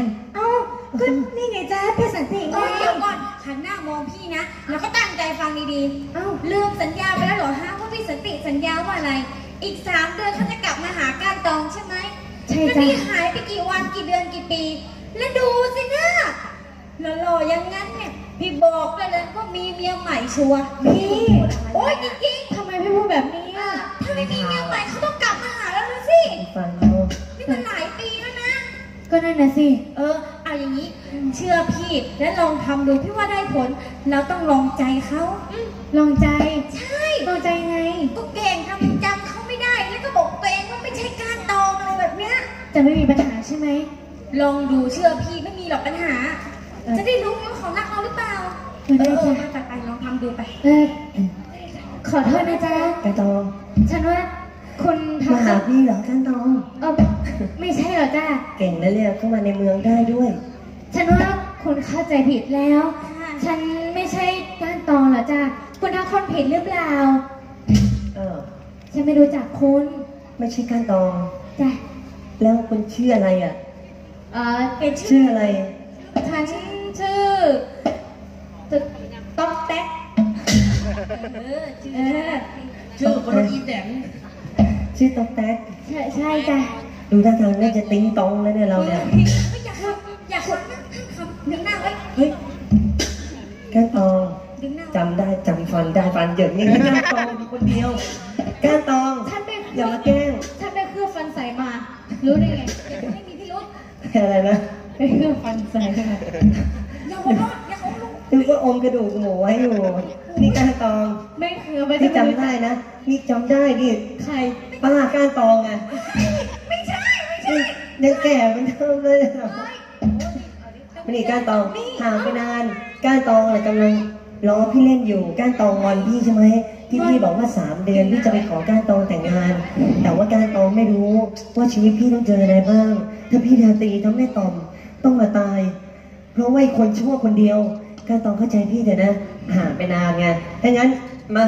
นเอ้าก็นี่ไงจ๊ะเพชรสันติไง เอ้ยเดี๋ยวก่อนหันหน้ามองพี่นะ แล้วก็ตั้งใจฟังดีเอ้า ๆ ลืมสัญญาไปแล้วเหรอฮะว่าพี่สันติสัญญาว่าอะไร อีกสามเดือนเขาจะกลับมาหาก้านตองใช่ไหมใช่แล้วจ้ะพี่หายไปกี่วันกี่เดือนกี่ปี แล้วดูสินะหล่อๆอย่างงั้นเนี่ยพี่บอกได้เลยว่ามีเมียใหม่ชัวร์พี่โอ๊ยจริงทำไมพี่พูดแบบนี้ๆอะ ถ้าไม่มีเมียใหม่เขาต้องกลับมาหาแล้วนะสิ ฟังเขานี่มันหลายปีแล้วนะ ก็นั่นน่ะสิ เออ เอาอย่างนี้ เชื่อพี่แล้วลองทำดูพี่ว่าได้ผล เราต้องลองใจเขาอืมลองใจ ใช่ ลองใจไง ก็เก่งทำเป็นจำเขาไม่ได้ แล้วก็บอกตัวเองว่าไม่ใช่การตองอะไรแบบเนี้ย จะไม่มีปัญหาใช่ไหม ลองดูเชื่อพี่ไม่มีหรอกปัญหา เออจะได้รู้ไงว่าเขารักเราหรือเปล่าเออได้เออจ้ะมาจัดไปลองทำดูไป เออขอโทษนะจ๊ะกันตอง ฉันว่า คุณมาทำหาพี่เหรอกันตอง เออไม่ใช่เหรอจ้ะเก่งนะเนี่ยเข้ามาในเมืองได้ด้วย ฉันว่าคุณเข้าใจผิดแล้วค่ะฉันไม่ใช่ก้านตองเหรอจ้ะคุณทักคนผิดหรือเปล่า เออ ฉันไม่รู้จักคุณไม่ใช่กันตอง จ้ะแล้วคุณชื่ออะไรอะ เออเป็นชื่อ ชื่ออะไร ฉันชื่อตึกต๊อกแต๊กเออชื่อเออชื่อคนอีแดง ชื่อต๊อกแต๊กใช่ใช่จ้ะดูท่าทางน่าจะติ้งตองแล้วเนี่ยเราเนี่ยไม่อยากทำอยากทำนะทำดึงหน้าไว้เฮ้ยก้านตองดึงหน้าไว้จำได้จำฟันได้ฟันเหยินนี่ก้านตองมีคนเดียวก้านตองฉันไปอย่ามาแกล้งฉันไปเครื่องฟันใสมา รู้ได้ไงไม่มีพิรุษอะไรนะไปเครื่องฟันใสมาอย่าหัวเราะอย่าหัวเราะนึกว่าอมกระดูกหมูไว้อยู่นี่ก้านตองไม่คือไม่นี่จำได้นะนี่จำได้ดิใคร ป้าก้านตองไงไม่ใช่ ไม่ใช่นี่ยังแก่เหมันเดิมเลยเหรอนี่ก้านตองห่างไปนาน ก้านตองอะไรกำลังล้อพี่เล่นอยู่ ก้านตองงอนพี่ใช่ไหมที่พี่บอกว่าสามเดือนพี่จะไปขอก้านตองแต่งงาน แต่ว่าก้านตองไม่รู้ว่าชีวิตพี่ต้องเจออะไรบ้าง ถ้าพี่ดาตรีทำแม่ตอมต้องมาตาย เพราะว่าคนชั่วคนเดียวก้านตองเข้าใจพี่เถอะนะห่างไปนานไงถ้างั้นมา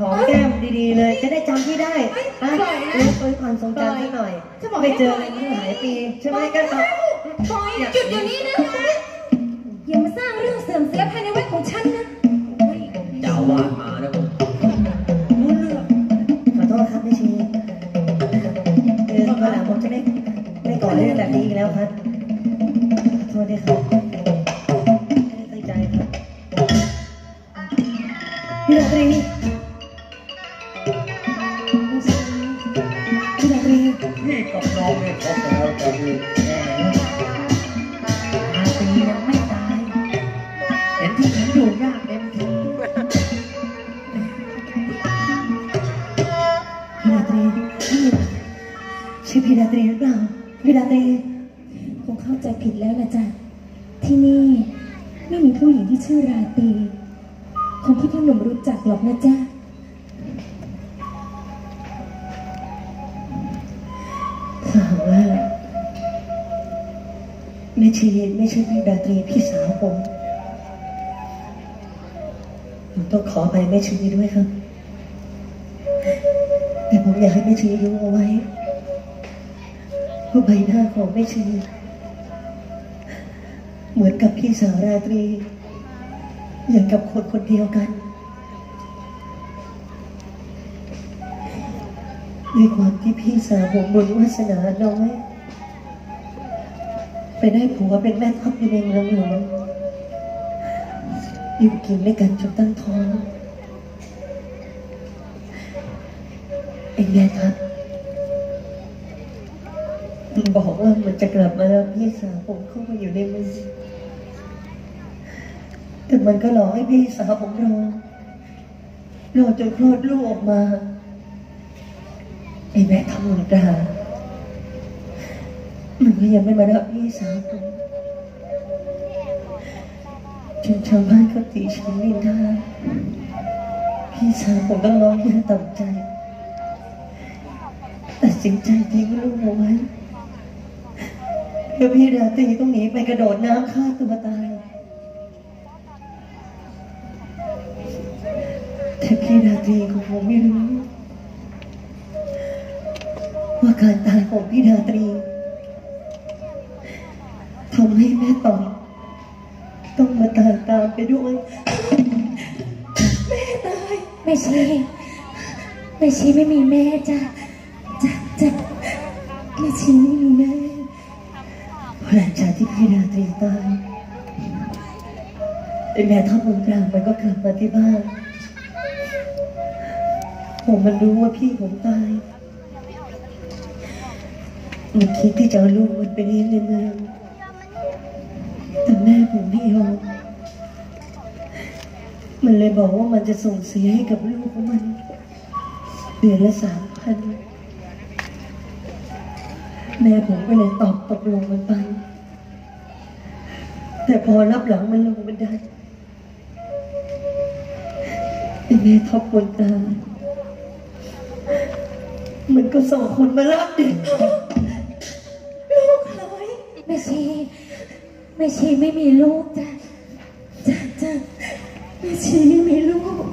หอมแก้มดีๆเลย จะได้จำพี่ได้ไปเล่นตัวความทรงจำสักหน่อยไม่เจออะไรมาหลายปีใช่ไหมก้านตองปล่อยหยุดเดี๋ยวนี้นะอย่ามาสร้างเรื่องเสื่อมเสียภายในวัดของฉันนะเจ้าวาดมานะผมรู้เรื่องขอโทษครับแม่ชีเออวันหลังผมจะไม่ไม่ก่อเรื่องแบบนี้อีกแล้วครับ กับน้องเนี่ยพบกันแล้วกันเลยแหมอาตียังไม่ตาย เห็นที่หญิงอยู่ยากเต็มทีพี่ดาตรีพี่ชื่อพี่ดาตรีหรือเปล่าพี่ดาตรีคงเข้าใจผิดแล้วนะจ๊ะที่นี่ไม่มีผู้หญิงที่ชื่อราตรีคงที่พ่อหนุ่มรู้จักหรอกนะจ๊ะ แม่ชีไม่ใช่พี่ดาตรีพี่สาวผมผมต้องขอไปแม่ชีด้วยครับ แต่ผมอยากให้แม่ชีรู้เอาไว้ว่าใบหน้าของแม่ชี เหมือนกับพี่สาวราตรี อย่างกับคนคนเดียวกันด้วยความที่พี่สาวผมบุญวาสนาน้อย ไปได้ผัวเป็นแม่ทัพอยู่ในเมืองหลวงอยู่กินด้วยกันจนตั้งท้องไอ้แม่ทัพมันบอกว่ามันจะกลับมารับพี่สาวผมเข้ามาอยู่ในเมืองแต่มันก็หลอกให้พี่สาวผมรอรอจนคลอดลูกออกมาไอ้แม่ทำหนุนกลามัน ก็ยังไม่มารับพี่สาวผมจนชาวบ้านก็ตีฉันนินทาพี่สาวผมต้องร้องไห้ต่ำใจตัดสินใจทิ้งลูกเอาไว้แล้วพี่ราตรีต้องหนีไปกระโดดน้ำฆ่าตัวตาย แต่พี่ราตรีของผมไม่รู้ว่าการตายของพี่ราตรี ให้แม่ตองต้องมาตามตามไปด้วยแม่ชีแม่ชีไม่มีแม่จ้ะจ้ะจ้ะแม่ชีไม่มีแม่หลังจากที่พี่ราตรีตายไอ้แม่ทัพเมืองกลางมันก็กลับมาที่บ้านผมมันรู้ว่าพี่ผมตายมันคิดที่จะเอาลูกมันไปเลี้ยงในเมือง แม่ผมไม่ยอมมันเลยบอกว่ามันจะส่งเสียให้กับลูกของมัน เดือนละสามพันแม่ผมก็เลยตอบตกลงมันไป แต่พอรับหลังมันลงบันไดไอ้แม่ทับบนตา มันก็ส่งคนมารับเด็ก ม่ชีไม่มีลูกจ้ะจ้ะจ้ะแม่ชีไม่มีลูก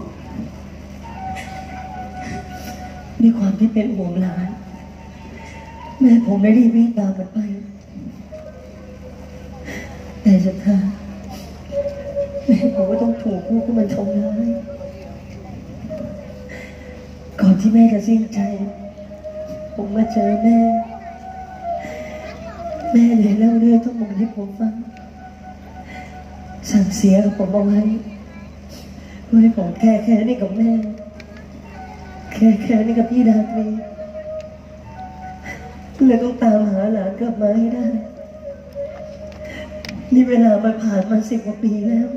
ด้วยความที่เป็นห่วงหลาน แม่ผมไม่ได้วิ่งตามมันไป แต่สุดท้ายแม่ผมก็ต้องถูกพวกมันทำร้ายก่อนที่แม่จะสิ้นใจ ผมมาเจอแม่ แม่เลยเล่าเรื่องทั้งหมดให้ผมฟัง สั่งเสียกับผมเอาไว้ว่าให้ผมแค่แค่นี้กับแม่แค่แค่นี้กับพี่ดาตรีเลยต้องตามหาหลานกลับมาให้ได้ นี่เวลามันผ่านมาสิบกว่าปีแล้ว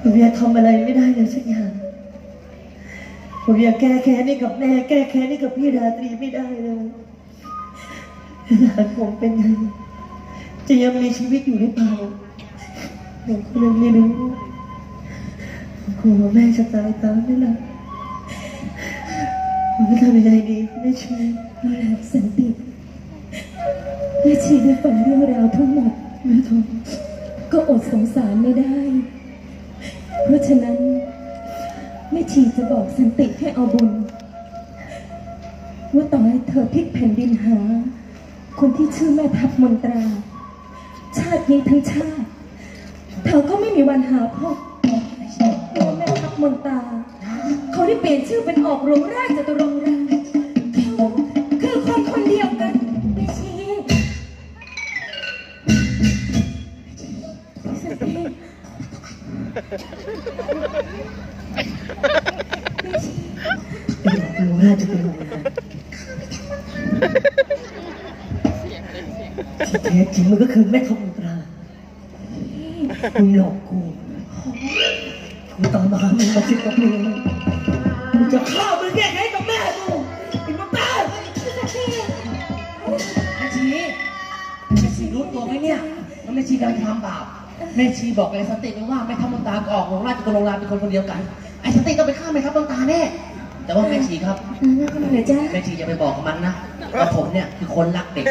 ผมยังทำอะไรไม่ได้เลยสักอย่าง ผมยังแก้แค้นนี่กับแม่ แก้แค้นนี่กับพี่ดาตรีไม่ได้เลยหลานผมเป็นไงจะยังมีชีวิตอยู่หรือเปล่า ผมก็ยังไม่รู้ผมกลัวว่าแม่จะตายตามไม่หลับผมจะทำยังไงดีไม่เชื่อเอาล่ะสันติแม่ชีได้ฟังเรื่องราวทั้งหมดแม่ทองก็อดสงสารไม่ได้ เพราะฉะนั้นแม่ชีจะบอกสันติให้เอาบุญ ว่าต่อให้เธอพลิกแผ่นดินหา คนที่ชื่อแม่ทัพมนตรา ชาตินี้ทั้งชาติ เธอก็ไม่มีวันหาพ่อเพราะว่าแม่ทัพมนตราเขาได้เปลี่ยนชื่อเป็นออกโรงราชจตุรงค์ราชเขาคือคนคนเดียวกันแม่ชีสันติเป็นหลวงราชเป็นหลวงราชที่แท้จริงมันก็คือแม่ทัพมนตรา คุณหลอกกูกูตามมาหามึงมาสิบกว่าปีแล้วกูจะฆ่ามึงแยกให้กับแม่กูไอ้มาบ้าแม่ชีแม่ชีรู้ตัวไหมเนี่ยว่าแม่ชีกำลังทำบาปแม่ชีบอกไอ้สติไม่ว่าแม่ทัพมนตากออกโรงราชกับโรงราเป็นคนคนเดียวกัน ไอ้สติต้องไปฆ่าแม่ทัพมนตาแน่ แต่ว่าแม่ชีครับอ่าเข้ามาเลยจ้าแม่ชีจะไปบอกกับมันนะว่าผมเนี่ยคือคนรักเด็ก